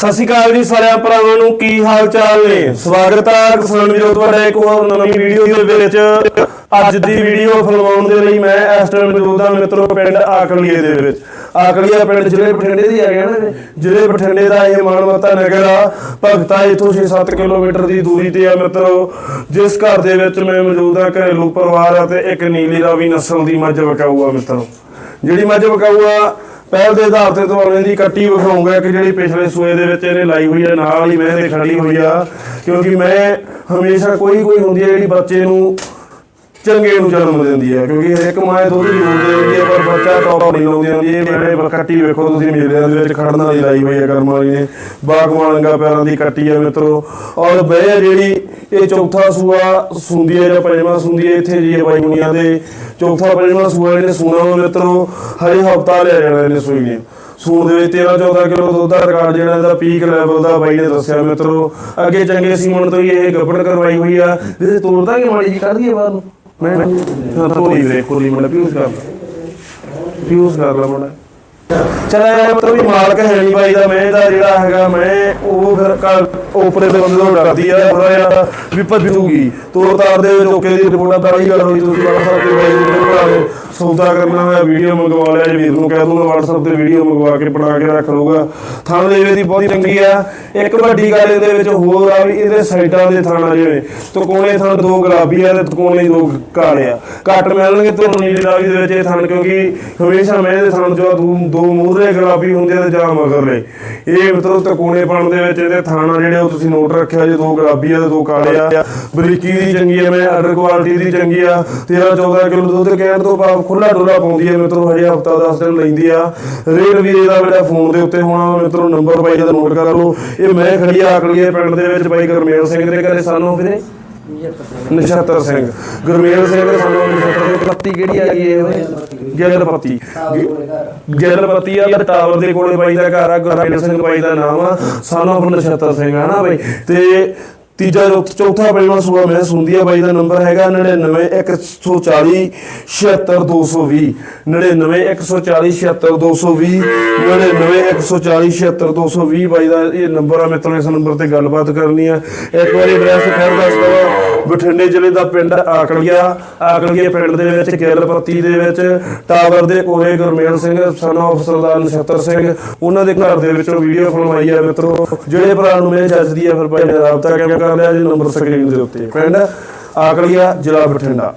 ਸਤਿ ਸ਼੍ਰੀ ਅਕਾਲ ਜੀ ਸਾਰਿਆਂ ਭਰਾਵਾਂ ਨੂੰ, ਕੀ ਹਾਲ ਚਾਲ ਨੇ? ਸਵਾਗਤ ਹੈ ਕਿਸਾਨ ਵੀਰੋ, ਤੁਹਾਡਾ ਇੱਕ ਹੋਰ ਨਵੀਂ ਵੀਡੀਓ ਦੇ ਵਿੱਚ। ਅੱਜ ਦੀ ਵੀਡੀਓ ਫਿਲਮਾਉਣ ਦੇ ਲਈ ਮੈਂ ਇਸ ਟਾਈਮ ਮੌਜੂਦ ਹਾਂ ਮਿੱਤਰੋ ਪਿੰਡ ਆਕਲੀਏ ਦੇ ਵਿੱਚ। ਆਕਲੀਆ ਪਿੰਡ ਜ਼ਿਲ੍ਹੇ ਬਠਿੰਡੇ ਦੀ ਹੈਗਾ ਨਾ ਜ਼ਿਲ੍ਹੇ ਬਠਿੰਡੇ ਦਾ ਇਹ ਮਾਨਵਤਾ ਨਗਰ ਆ। ਭਗਤਾ ਇਥੋਂ 6-7 ਕਿਲੋਮੀਟਰ ਦੀ ਦੂਰੀ ਤੇ ਆ ਮਿੱਤਰੋ। ਜਿਸ ਘਰ ਦੇ ਵਿੱਚ ਮੈਂ ਮੌਜੂਦ ਹਾਂ, ਘਰੇਲੂ ਪਰਿਵਾਰ ਆ ਤੇ ਇੱਕ ਨੀਲੀ ਰਾਵੀ ਨਸਲ ਦੀ ਮੱਝ ਵਕਾਊ ਆ ਮਿੱਤਰੋ। ਜਿਹੜੀ ਮੱਝ ਵਕਾਊ ਪਹਿਲ ਦੇ ਆਧਾਰ ਤੇ ਤੁਹਾਨੂੰ ਇਹਦੀ ਕੱਟੀ ਵਿਖਾਉਂਗਾ ਕਿ ਜਿਹੜੀ ਪਿਛਲੇ ਸੂਏ ਦੇ ਵਿੱਚ ਇਹਨੇ ਲਾਈ ਹੋਈ ਹੈ, ਨਾਲ ਹੀ ਮੈਂ ਇਹਦੇ ਖੜੀ ਹੋਈ ਆ, ਕਿਉਂਕਿ ਮੈਂ ਹਮੇਸ਼ਾ ਕੋਈ ਕੋਈ ਹੁੰਦੀ ਹੈ ਜਿਹੜੀ ਬੱਚੇ ਨੂੰ ਚੰਗੇ ਨੂੰ ਜਨਮ ਦਿੰਦੀ ਹੈ, ਕਿਉਂਕਿ ਹਰ ਇੱਕ ਮਾਂ ਦੁੱਧ ਜ਼ਰੂਰ ਦੇ ਦਿੰਦੀ ਹੈ ਪਰ ਬੱਚਾ ਟੌਪ ਨਹੀਂ ਲਾਉਂਦੀ ਹੁੰਦੀ, ਇਹ ਮੇਰੇ ਕੱਟੀ ਵੇਖੋ, ਤੁਸੀਂ ਮੇਲਿਆਂ ਦੇ ਵਿੱਚ ਖੜਨ ਵਾਲੀ ਲਾਈ ਹੋਈ ਹੈ, ਕਰਮ ਵਾਲੀ ਨੇ। ਬਾਗਵਾਨਗਾ ਪੈਰਾਂ ਦੀ ਕੱਟੀ ਹੈ ਮਿੱਤਰੋ। ਔਰ ਬਹਿ ਜਿਹੜੀ, ਇਹ ਚੌਥਾ ਸੂਆ ਸੁੰਦੀ ਹੈ, ਜਾਂ ਪੰਜਵਾਂ ਸੁੰਦੀ ਹੈ, ਇੱਥੇ ਜੀ ਬਾਈ ਮੁੰਡਿਆਂ ਦੇ। ਚੌਥਾ, ਪੰਜਵਾਂ ਸੂਆ ਇਹਨੇ ਸੂਣਾ ਵਾ ਮਿੱਤਰੋ, ਹਰੇ ਹਫਤਾ ਲਿਆ ਜਾਣਾ ਇਹਨੇ ਸੂਈ ਨੇ। ਸੂਣ ਦੇ ਵਿੱਚ 13 14 ਕਿਲੋ ਦੁੱਧ ਦਾ ਰਿਕਾਰਡ ਜਿਹੜਾ ਇਹਦਾ ਪੀਕ ਲੈਵਲ ਦਾ ਬਾਈ ਨੇ ਦੱਸਿਆ ਮਿੱਤਰੋ। ਅੱਗੇ ਚੰਗੇ ਸੀਮਨ ਤੋਂ ਹੀ ਇਹ ਗੱਬੜ ਕਰਵਾਈ ਹੋਈ ਆ। ਜਿਹਦੇ ਤੋੜਦਾ ਕਿ ਮਾੜੀ ਜੀ ਕੱਢ ਦਈਏ ਬਾਹਰ ਨੂੰ। ਮੈਂ ਹਾਂ ਤੋੜੀ ਦੇ ਕੋਲੀ ਮੁੰਡਾ ਪਿਊਸ ਕਰ। ਪਿਊਸ ਕਰ ਲਾ ਚਲ ਇਹ ਮਤਲਬ ਵੀ ਮਾਲਕ ਹੈ ਨਹੀਂ ਬਾਈ ਦਾ, ਮੈਂ ਇਹਦਾ ਜਿਹੜਾ ਹੈਗਾ, ਮੈਂ ਉਹ ਫਿਰ ਘਰ ਦੇ ਬੰਦੇ ਤੋਂ ਡਰਦੀ ਆ ਥੋੜਾ ਜਿਹਾ ਵੀ ਭੱਜੂਗੀ। ਤੋੜ ਤਾਰ ਦੇ ਵਿੱਚ ਦੀ ਰਿਪੋਰਟਾਂ ਤਾਂ ਹੀ ਗੱਲ ਹੋਈ ਤੁਸੀਂ WhatsApp ਤੇ ਬਾਈ ਨੂੰ ਭਰਾ ਦੇ। ਸੌਦਾ ਕਰਨਾ ਹੋਇਆ ਵੀਡੀਓ ਮੰਗਵਾ ਲਿਆ, ਜੀ ਵੀਰ ਨੂੰ ਕਹਿ ਦੂੰਗਾ, WhatsApp ਤੇ ਵੀਡੀਓ ਮੰਗਵਾ ਕੇ ਬਣਾ ਕੇ ਰੱਖ ਲਊਗਾ। ਥਾਂ ਦੇਵੇ ਦੀ ਬਹੁਤ ਚੰਗੀ ਆ। ਇੱਕ ਵੱਡੀ ਗੱਲ ਇਹਦੇ ਵਿੱਚ ਹੋਰ ਆ ਵੀ ਇਹਦੇ ਸਾਈਡਾਂ ਦੇ ਥਾਣਾ ਜਿਵੇਂ, ਤਕੋਣੇ ਥਾਂ ਦੋ ਗੁਲਾਬੀ ਆ ਤੇ ਤਕੋਣੇ ਦੋ ਕਾਲੇ ਆ। ਕੱਟ ਮਿਲਣਗੇ ਤੁਹਾਨੂੰ ਨੀਲੀ ਰਾਵੀ ਦੇ ਵਿੱਚ ਇਹ ਥਾਂ ਕਿਉਂਕਿ ਹਮੇਸ਼ਾ ਮੈਂ ਇਹਦੇ ਥਾਂ ਜੋ ਦੋ ਮੂਹਰੇ ਗੁਲਾਬੀ ਹੁੰਦੇ ਆ ਤੇ ਜਾਂ ਮਗਰਲੇ ਇਹ ਮਤਲਬ ਤਕੋਣੇ ਦੇ ਵਿੱਚ ਇਹਦੇ ਥਾਣਾ ਜਿਹੜੇ ਉਹ ਤੁਸੀਂ ਨੋਟ ਰੱਖਿਆ ਜੇ, ਦੋ ਗੁਲਾਬੀ ਆ ਤੇ ਦੋ ਕਾਲੇ ਆ। ਬਰੀਕੀ ਦੀ ਚੰਗੀ ਆ, ਮੈਂ ਅਡਰ ਕੁਆਲਿਟੀ ਦੀ ਚੰਗੀ ਆ। 13 14 ਕਿਲੋ ਦੁੱਧ ਕਹਿਣ ਤੋਂ ਬਾਅਦ ਖੁੱਲਾ ਡੋਲਾ ਪਾਉਂਦੀ ਹੈ ਮਿੱਤਰੋ, ਹਜੇ ਹਫਤਾ 10 ਦਿਨ ਲੈਂਦੀ ਆ। ਰੇਲ ਵੀ ਇਹਦਾ ਮੇਰਾ ਫੋਨ ਦੇ ਉੱਤੇ ਹੋਣਾ, ਮਿੱਤਰੋ ਨੰਬਰ ਪਾਈ ਦਾ ਨੋਟ ਕਰ ਲਓ। ਇਹ ਮੈਂ ਖੜੀ ਆਕਲੀਏ ਪਿੰਡ ਦੇ ਵਿੱਚ ਬਾਈ ਗੁਰਮੇਲ ਸਿੰਘ ਦੇ ਘਰੇ ਸਾਨੂੰ ਵੀਰੇ। ਨਛੱਤਰ ਸਿੰਘ। ਗੁਰਮੇਲ ਸਿੰਘ ਦੇ ਸਾਨੂੰ ਨਛੱਤਰ ਸਿੰਘ ਪੱਤੀ ਕਿਹੜੀ ਆ ਗਈ ਇਹ? ਗਿੱਲ ਪੱਤੀ ਗਿੱਲ ਪੱਤੀ ਆ ਤੇ ਟਾਵਰ ਦੇ ਕੋਲੇ ਬਾਈ ਦਾ ਘਰ ਆ ਗੁਰਮੇਲ ਸਿੰਘ ਬਾਈ ਦਾ ਨਾਮ ਆ। ਸਾਨੂੰ ਆਪਣਾ ਨਛੱਤਰ ਸਿੰਘ ਆ ਨਾ ਬਾਈ। ਤੇ ਤੀਜਾ ਚੌਥ- ਚੌਥਾ ਪਹਿਲਾ ਸੂਆ ਮੈਂ ਸੁਣਦੀ ਆ ਬਾਈ ਦਾ ਨੰਬਰ ਹੈਗਾ 99140 76220 99140 76220 99140 76220 ਬਾਈ ਦਾ ਇਹ ਨੰਬਰ ਆ ਮਿੱਤਰੋ ਇਸ ਨੰਬਰ ਤੇ ਗੱਲਬਾਤ ਕਰਨੀ ਆ। ਇੱਕ ਵਾਰੀ ਐਡਰੈਸ ਫਿਰ ਦੱਸ ਦਵਾਂ ਬਠਿੰਡੇ ਜ਼ਿਲ੍ਹੇ ਦਾ ਪਿੰਡ ਆਕਲੀਆ ਆਕਲੀਆ ਪਿੰਡ ਦੇ ਵਿੱਚ ਗਿੱਲਪੱਤੀ ਦੇ ਵਿੱਚ, ਟਾਵਰ ਦੇ ਕੋਲੇ ਗੁਰਮੇਲ ਸਿੰਘ ਸਨ ਆਫ ਸਰਦਾਰ ਨਛੱਤਰ ਸਿੰਘ, ਉਹਨਾਂ ਦੇ ਘਰ ਦੇ ਵਿੱਚੋਂ ਵੀਡੀਓ ਬਣਵਾਈ ਆ ਮਿੱਤਰੋ। ਜਿਹੜੇ ਭਰਾ ਨੂੰ ਮੈਂ ਜੱਜਦੀ ਆ, ਫਿਰ ਭਾਈ ਨੇ ਰਾਬਤਾ ਕਿਵੇਂ ਕਰ ਲਿਆ, ਜੀ ਨੰਬਰ ਸਕਰੀਨ ਦੇ ਉੱਤੇ। ਪਿੰਡ ਆਕਲੀਆ ਜ਼ਿਲ੍ਹਾ ਬਠਿੰਡਾ।